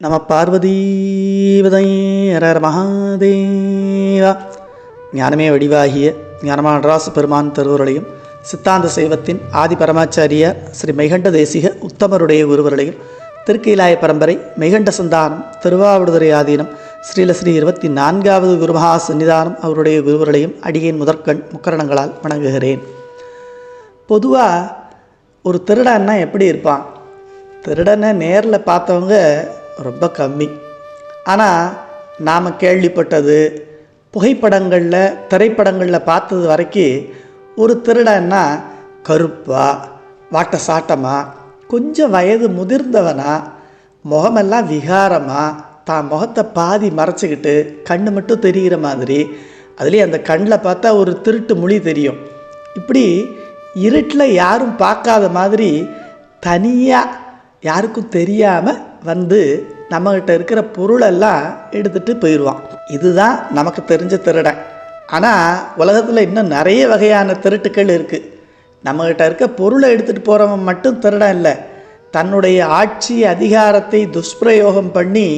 நம பார்வதீவதையரர் மகாதேவா. ஞானமே வடிவாகிய ஞானமானராசு பெருமான் திருவருளையும் சித்தாந்த சைவத்தின் ஆதி பரமாச்சாரிய ஸ்ரீ மெகண்ட தேசிக உத்தமருடைய குருவர்களையும் திருக்கீலாய பரம்பரை மெகண்ட சந்தானம் திருவாவடுதுறை ஆதீனம் ஸ்ரீல ஸ்ரீ இருபத்தி நான்காவது குருமகா சன்னிதானம் அவருடைய குருவர்களையும் அடியேன் முதற்கண் முக்கரணங்களால் வணங்குகிறேன். பொதுவாக ஒரு திருடன்னா எப்படி இருப்பான்? திருடனை நேரில் பார்த்தவங்க ரொம்ப கம்மி. ஆனால் நாம் கேள்விப்பட்டது புகைப்படங்களில் திரைப்படங்களில் பார்த்தது வரைக்கும் ஒரு திருடன்னா கருப்பாக வாட்ட சாட்டமாக கொஞ்சம் வயது முதிர்ந்தவனா முகமெல்லாம் விகாரமாக தான் முகத்தை பாதி மறைச்சிக்கிட்டு கண்ணு மட்டும் தெரிகிற மாதிரி அதுலேயே அந்த கண்ணில் பார்த்தா ஒரு திருட்டு மொழி தெரியும். இப்படி இருட்டில் யாரும் பார்க்காத மாதிரி தனியாக யாருக்கும் தெரியாமல் வந்து நம்மக்கிட்ட இருக்கிற பொருளெல்லாம் எடுத்துகிட்டு போயிடுவான் இதுதான் நமக்கு தெரிஞ்ச திருடன் ஆனால் உலகத்தில் இன்னும் நிறைய வகையான திருட்டுக்கள் இருக்குது நம்மக்கிட்ட இருக்க பொருளை எடுத்துகிட்டு போகிறவன் மட்டும் திருடன் இல்லை. தன்னுடைய ஆட்சி அதிகாரத்தை துஷ்பிரயோகம் பண்ணி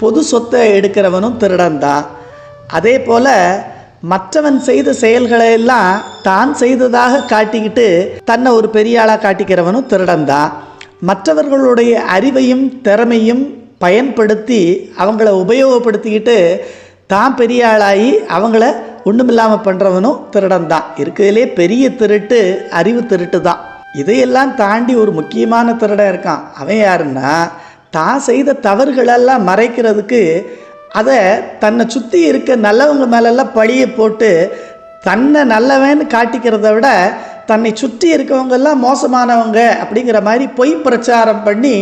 பொது சொத்தை எடுக்கிறவனும் திருடன் தான். அதே போல் மற்றவன் செய்த செயல்களை எல்லாம் தான் செய்ததாக காட்டிக்கிட்டு தன்னை ஒரு பெரிய ஆளாக காட்டிக்கிறவனும் திருடன் தான். மற்றவர்களுடைய அறிவையும் திறமையும் பயன்படுத்தி அவங்கள உபயோகப்படுத்திக்கிட்டு தான் பெரிய ஆளாகி அவங்கள ஒன்றுமில்லாமல் பண்ணுறவனும் திருடன் தான் இருக்கிறதுலே பெரிய திருட்டு அறிவு திருட்டு தான் இதையெல்லாம் தாண்டி ஒரு முக்கியமான திருடன் இருக்கான். அவன் யாருன்னா தான் செய்த தவறுகளெல்லாம் மறைக்கிறதுக்கு அதை தன்னை சுற்றி இருக்க நல்லவங்க மேலெல்லாம் பழியை போட்டு தன்னை நல்லவன்னு காட்டிக்கிறத விட தன்னை சுற்றி இருக்கவங்கெல்லாம் மோசமானவங்க அப்படிங்கிற மாதிரி பொய் பிரச்சாரம் பண்ணி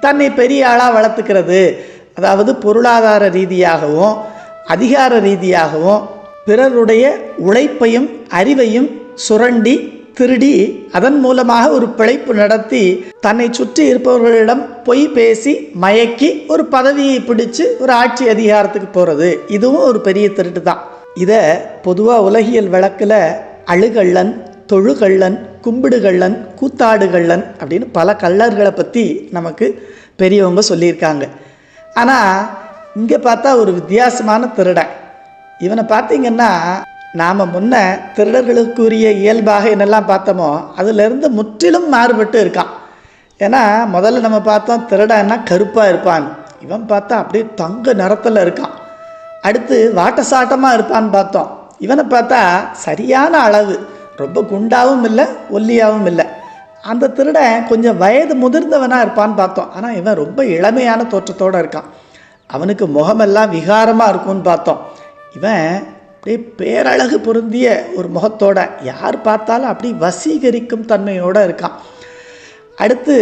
தன்னை பெரிய ஆளாக வளர்த்துக்கிறது. அதாவது பொருளாதார ரீதியாகவும் அதிகார ரீதியாகவும் பிறருடைய உழைப்பையும் அறிவையும் சுரண்டி திருடி அதன் மூலமாக ஒரு பிழைப்பு நடத்தி தன்னை சுற்றி இருப்பவர்களிடம் பொய் பேசி மயக்கி ஒரு பதவியை பிடிச்சு ஒரு ஆட்சி அதிகாரத்துக்கு போகிறது இதுவும் ஒரு பெரிய திருட்டு தான். இதை பொதுவாக உலகியல் வழக்கில் அழுகள்ளன் தொழுகள்ளன் கும்பிடுகள்ளன் கூத்தாடுகள்ளன் அப்படின்னு பல கள்ளர்களை பற்றி நமக்கு பெரியவங்க சொல்லியிருக்காங்க. ஆனால் இங்கே பார்த்தா ஒரு வித்தியாசமான திருடன். இவனை பார்த்தீங்கன்னா நாம் முன்ன திருடர்களுக்குரிய இயல்பாக என்னெல்லாம் பார்த்தோமோ அதிலிருந்து முற்றிலும் மாறுபட்டு இருக்கான். ஏன்னா முதல்ல நம்ம பார்த்தோம் திருடன்னா கருப்பாக இருப்பான். இவன் பார்த்தா அப்படியே தங்க நிறத்தில் இருக்கான். அடுத்து வாட்டசாட்டமாக இருப்பான்னு பார்த்தோம். இவனை பார்த்தா சரியான அளவு. ரொம்ப குண்டாவும் இல்லை ஒல்லியாகவும் இல்லை அந்த திருடன் கொஞ்சம் வயது முதிர்ந்தவனாக இருப்பான்னு பார்த்தோம். ஆனால் இவன் ரொம்ப இளமையான தோற்றத்தோடு இருக்கான். அவனுக்கு முகமெல்லாம் விகாரமாக இருக்கும்னு பார்த்தோம். இவன் அப்படியே பேரழகு பொருந்திய ஒரு முகத்தோட யார் பார்த்தாலும் அப்படி வசீகரிக்கும் தன்மையோடு இருக்கான். அடுத்து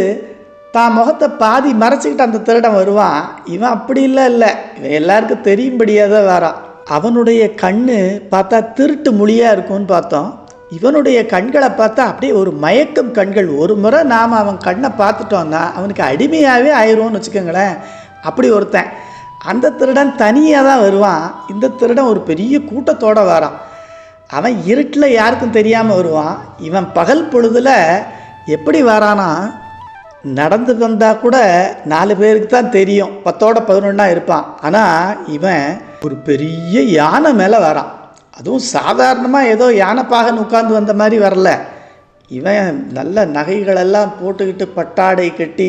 தான் முகத்தை பாதி மறைச்சிக்கிட்டு அந்த திருடன் வருவான். இவன் அப்படி இல்லை இல்லை. இவன் எல்லாருக்கும் தெரியும்படியாக தான் வரான். அவனுடைய கண்ணு பார்த்தா திருட்டு மொழியாக இருக்கும்னு பார்த்தோம். இவனுடைய கண்களை பார்த்தா அப்படியே ஒரு மயக்கும் கண்கள். ஒரு முறை நாம் அவன் கண்ணை பார்த்துட்டோன்னா அவனுக்கு அடிமையாகவே ஆயிடுவோன்னு வச்சுக்கோங்களேன். அப்படி ஒருத்தன். அந்த திருடன் தனியாக தான் வருவான். இந்த திருடன் ஒரு பெரிய கூட்டத்தோடு வரான். அவன் இருட்டில் யாருக்கும் தெரியாமல் வருவான். இவன் பகல் பொழுதில் எப்படி வரானா? நடந்து வந்தால் கூட நாலு பேருக்கு தான் தெரியும். பத்தோட பதினொன்றா இருப்பான். ஆனால் இவன் ஒரு பெரிய யானை மேலே வரான். அதுவும் சாதாரணமாக ஏதோ யானைப்பாகன் உட்காந்து வந்த மாதிரி வரல. இவன் நல்ல நகைகளெல்லாம் போட்டுக்கிட்டு பட்டாடை கட்டி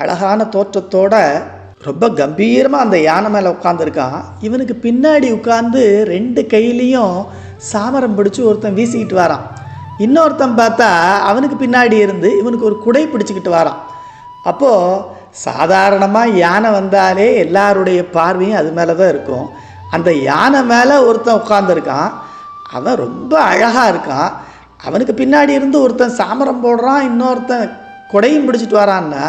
அழகான தோற்றத்தோட ரொம்ப கம்பீரமாக அந்த யானை மேலே உட்காந்துருக்கான் இவனுக்கு பின்னாடி உட்காந்து ரெண்டு கையிலையும் சாமரம் பிடிச்சி ஒருத்தன் வீசிக்கிட்டு வரான். இன்னொருத்தன் பார்த்தா அவனுக்கு பின்னாடி இருந்து இவனுக்கு ஒரு குடை பிடிச்சிக்கிட்டு வரான். அப்போது சாதாரணமாக யானை வந்தாலே எல்லாருடைய பார்வையும் அது மேலே தான் இருக்கும். அந்த யானை மேலே ஒருத்தன் உட்காந்துருக்கான் அவன் ரொம்ப அழகாக இருக்கான். அவனுக்கு பின்னாடி இருந்து ஒருத்தன் சாமரம் போடுறான் இன்னொருத்தன் கொடையும் பிடிச்சிட்டு வரான்னா.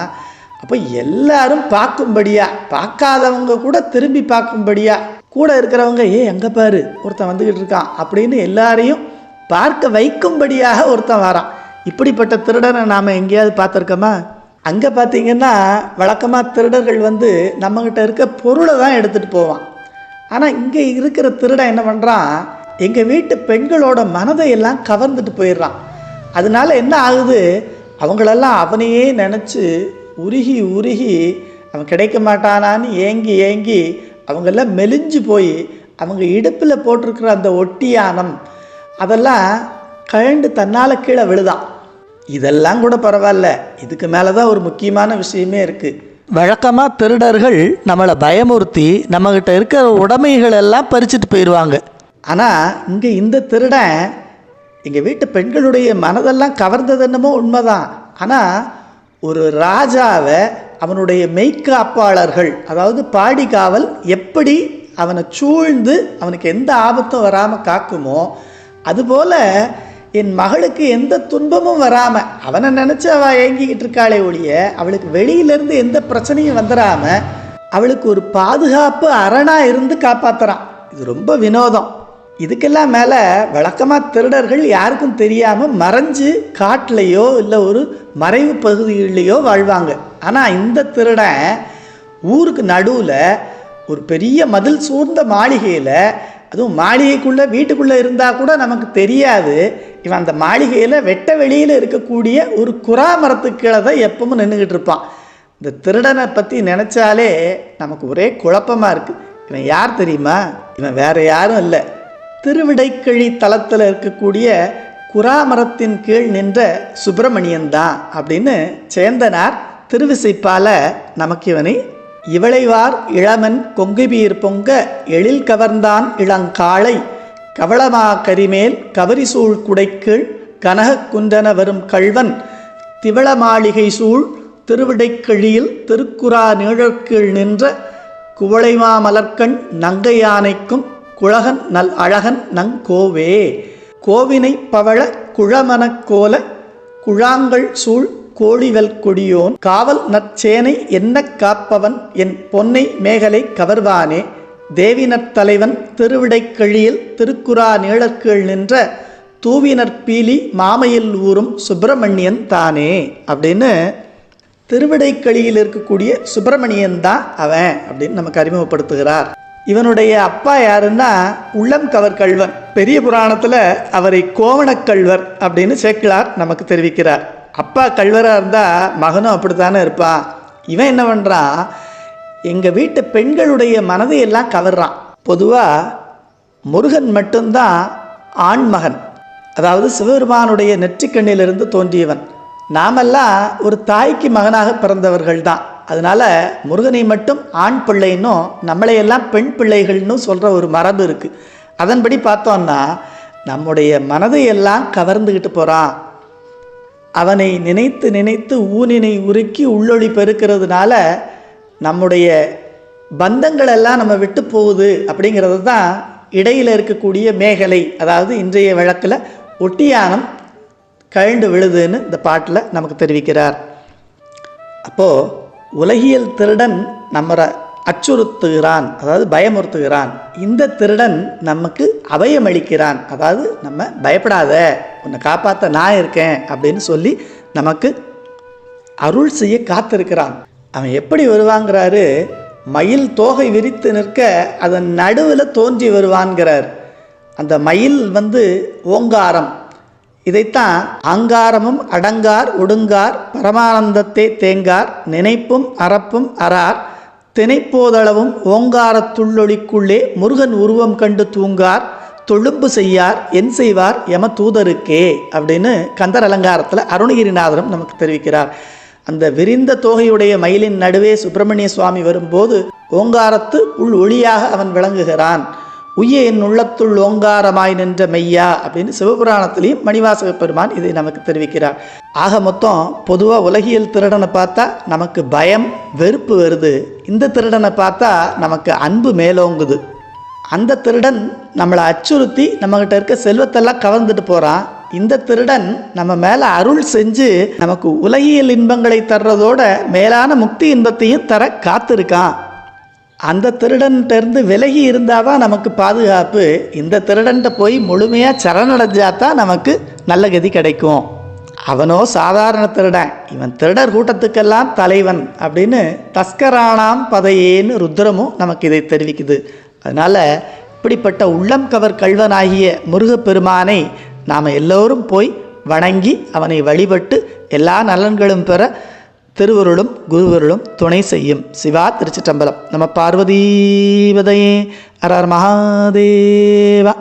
அப்போ எல்லாரும் பார்க்கும்படியா பார்க்காதவங்க கூட திரும்பி பார்க்கும்படியா கூட இருக்கிறவங்க ஏ எங்கே பாரு ஒருத்தன் வந்துக்கிட்டு இருக்கான் அப்படின்னு எல்லாரையும் பார்க்க வைக்கும்படியாக ஒருத்தன் வரான். இப்படிப்பட்ட திருடனை நாம் எங்கேயாவது பார்த்துருக்கோமா? அங்கே பார்த்தீங்கன்னா வழக்கமாக திருடர்கள் வந்து நம்மக்கிட்ட இருக்க பொருளை தான் எடுத்துகிட்டு போவான். ஆனால் இங்கே இருக்கிற திருடன் என்ன பண்ணுறான் எங்கள் வீட்டு பெண்களோட மனதை எல்லாம் கவர்ந்துட்டு போயிடுறான் அதனால என்ன ஆகுது? அவங்களெல்லாம் அவனையே நினச்சி உருகி உருகி அவன் கிடைக்க மாட்டானான்னு ஏங்கி ஏங்கி அவங்கெல்லாம் மெலிஞ்சு போய் அவங்க இடுப்பில் போட்டிருக்கிற அந்த ஒட்டியானம் அதெல்லாம் கழண்டு தன்னால் கீழே விழுதான் இதெல்லாம் கூட பரவாயில்ல. இதுக்கு மேலே தான் ஒரு முக்கியமான விஷயமே இருக்குது வழக்கமாக திருடர்கள் நம்மளை பயமுறுத்தி நம்மக்கிட்ட இருக்கிற உடைமைகள் எல்லாம் பறிச்சுட்டு போயிடுவாங்க. ஆனால் இங்கே இந்த திருடன் எங்கள் வீட்டு பெண்களுடைய மனதெல்லாம் கவர்ந்தது என்னமோ உண்மைதான். ஆனால் ஒரு ராஜாவை அவனுடைய மெய்க்காப்பாளர்கள் அதாவது பாடிகாவல் எப்படி அவனை சூழ்ந்து அவனுக்கு எந்த ஆபத்தும் வராமல் காக்குமோ அதுபோல் என் மகளுக்கு எந்த துன்பமும் வராமல் அவனை நினச்சி அவள் ஏங்கிக்கிட்டு இருக்காளே ஒழிய அவளுக்கு வெளியிலேருந்து எந்த பிரச்சனையும் வந்துடாம அவளுக்கு ஒரு பாதுகாப்பு அரணாக இருந்து காப்பாற்றுறான் இது ரொம்ப வினோதம். இதுக்கெல்லாம் மேலே வழக்கமாக திருடர்கள் யாருக்கும் தெரியாமல் மறைஞ்சு காட்டிலையோ இல்லை ஒரு மறைவு பகுதிகளிலேயோ வாழ்வாங்க. ஆனால் இந்த திருடன் ஊருக்கு நடுவில் ஒரு பெரிய மதில் சூழ்ந்த மாளிகையில் அதுவும் மாளிகைக்குள்ளே வீட்டுக்குள்ளே இருந்தால் கூட நமக்கு தெரியாது. இவன் அந்த மாளிகையில் வெட்ட வெளியில் இருக்கக்கூடிய ஒரு குறா மரத்துக்கு கீழே தான் எப்பவும் நின்றுக்கிட்டு இருப்பான். இந்த திருடனை பற்றி நினச்சாலே நமக்கு ஒரே குழப்பமாக இருக்குது இவன் யார் தெரியுமா? இவன் வேறு யாரும் இல்லை. திருவிடைக்கழி தளத்தில் இருக்கக்கூடிய குராமரத்தின் கீழ் நின்ற சுப்பிரமணியன் தான் அப்படின்னு சேந்தனார் திருவிசைப்பால நமக்கு இவனை இவளைவார் இளமன் கொங்குபீர் பொங்க எழில் கவர்ந்தான் இளங்காளை. கவளமா கரிமேல் கவரிசூழ் குடைக்கீழ் கனகக் குன்றன வரும் கள்வன். திவள மாளிகை சூழ் திருவிடைக்கழியில் திருக்குறா நீழற்கீழ் நின்ற குவளைமா மலர்க்கண் நங்கையானைக்கும் குழகன் நல் அழகன் நங்கோவே. கோவினை பவள குழமனக் கோல குழாங்கள் சூழ் கோழிவல் கொடியோன் காவல் நற்சேனை என்ன காப்பவன் என் பொன்னை மேகலை கவர்வானே? தேவினற் தலைவன் திருவிடைக்கழியில் திருக்குறா நீழற்கீழ் நின்ற தூவினர் பீலி மாமையில் ஊறும் சுப்பிரமணியன் தானே? அப்படின்னு திருவிடைக்களியில் இருக்கக்கூடிய சுப்பிரமணியன் தான் அவன் அப்படின்னு நமக்கு அறிமுகப்படுத்துகிறார். இவனுடைய அப்பா யாருன்னா உள்ளம் கவர் கள்வன். பெரிய புராணத்தில் அவரை கோவணக்கள்வர் அப்படின்னு சேக்கிழார் நமக்கு தெரிவிக்கிறார். அப்பா கல்வராக இருந்தால் மகனும் அப்படித்தானே இருப்பான் இவன் என்ன பண்ணுறான் எங்கள் வீட்டு பெண்களுடைய மனதை எல்லாம் கவர்றான். பொதுவாக முருகன் மட்டும்தான் ஆண்மகன் அதாவது சிவபெருமானுடைய நெற்றிக்கண்ணிலிருந்து தோன்றியவன். நாமெல்லாம் ஒரு தாய்க்கு மகனாக பிறந்தவர்கள் தான் அதனால முருகனை மட்டும் ஆண் பிள்ளைன்னும் நம்மளையெல்லாம் பெண் பிள்ளைகள்னு சொல்கிற ஒரு மரபு இருக்குது அதன்படி பார்த்தோன்னா நம்முடைய மனதையெல்லாம் கவர்ந்துக்கிட்டு போகிறான் அவனை நினைத்து நினைத்து ஊனினை உருக்கி உள்ளொளி பெருக்கிறதுனால நம்முடைய பந்தங்கள் எல்லாம் நம்ம விட்டு போகுது அப்படிங்கிறது தான் இடையில் இருக்கக்கூடிய மேகலை அதாவது இன்றைய வழக்கில் ஒட்டியானம் கழண்டு விழுதுன்னு இந்த பாட்டில் நமக்கு தெரிவிக்கிறார். அப்போது உலகியல் திருடன் நம்மரை அச்சுறுத்துகிறான் அதாவது பயமுறுத்துகிறான். இந்த திருடன் நமக்கு அபயமளிக்கிறான். அதாவது நம்ம பயப்படாத உன்னை காப்பாற்ற நான் இருக்கேன் அப்படின்னு சொல்லி நமக்கு அருள் செய்ய காத்திருக்கிறான். அவன் எப்படி வருவாங்கிறாரு? மயில் தோகை விரித்து நிற்க அதன் நடுவில் தோன்றி வருவான்கிறார். அந்த மயில் வந்து ஓங்காரம். இதைத்தான் அங்காரமும் அடங்கார் ஒடுங்கார் பரமானந்தத்தை தேங்கார் நினைப்பும் அறப்பும் அறார். தினைப்போதளவும் ஓங்காரத்துள்ளொளிக்குள்ளே முருகன் உருவம் கண்டு தூங்கார் தொழும்பு செய்யார் என் செய்வார் யம தூதருக்கே அப்படின்னு கந்தர் அலங்காரத்தில் அருணகிரிநாதரும் நமக்கு தெரிவிக்கிறார். அந்த விரிந்த தோகையுடைய மயிலின் நடுவே சுப்பிரமணிய சுவாமி வரும்போது ஓங்காரத்து உள் ஒளியாக அவன் விளங்குகிறான். உய்ய என் உள்ளத்துள் ஓங்காரமாய் நின்ற மெய்யா அப்படின்னு சிவபுராணத்திலையும் மணிவாசக பெருமான் இதை நமக்கு தெரிவிக்கிறார். ஆக மொத்தம் பொதுவாக உலகியல் திருடனை பார்த்தா நமக்கு பயம் வெறுப்பு வருது. இந்த திருடனை பார்த்தா நமக்கு அன்பு மேலோங்குது. அந்த திருடன் நம்மளை அச்சுறுத்தி நம்மக்கிட்ட இருக்க செல்வத்தெல்லாம் கவர்ந்துட்டு போகிறான் இந்த திருடன் நம்ம மேலே அருள் செஞ்சு நமக்கு உலகியல் இன்பங்களை தர்றதோட மேலான முக்தி இன்பத்தையும் தர காத்திருக்கான். அந்த திருடன்கிட்டருந்து விலகி இருந்தால் தான் நமக்கு பாதுகாப்பு? இந்த திருடன்ட்ட போய் முழுமையாக சரணடைஞ்சா தான் நமக்கு நல்ல கதி கிடைக்கும். அவனோ சாதாரண திருடன். இவன் திருடர் கூட்டத்துக்கெல்லாம் தலைவன் அப்படின்னு தஸ்கரானாம் பதையேன்னு ருத்ரமும் நமக்கு இதை தெரிவிக்குது. அதனால் இப்படிப்பட்ட உள்ளம் கவர் கல்வனாகிய முருகப்பெருமானை நாம் எல்லோரும் போய் வணங்கி அவனை வழிபட்டு எல்லா நலன்களும் பெற திருவருளும் குருவருளும் துணை செய்யும். சிவா திருச்சிற்றம்பலம். நம்ம பார்வதீவதையே அரர் மகாதேவா.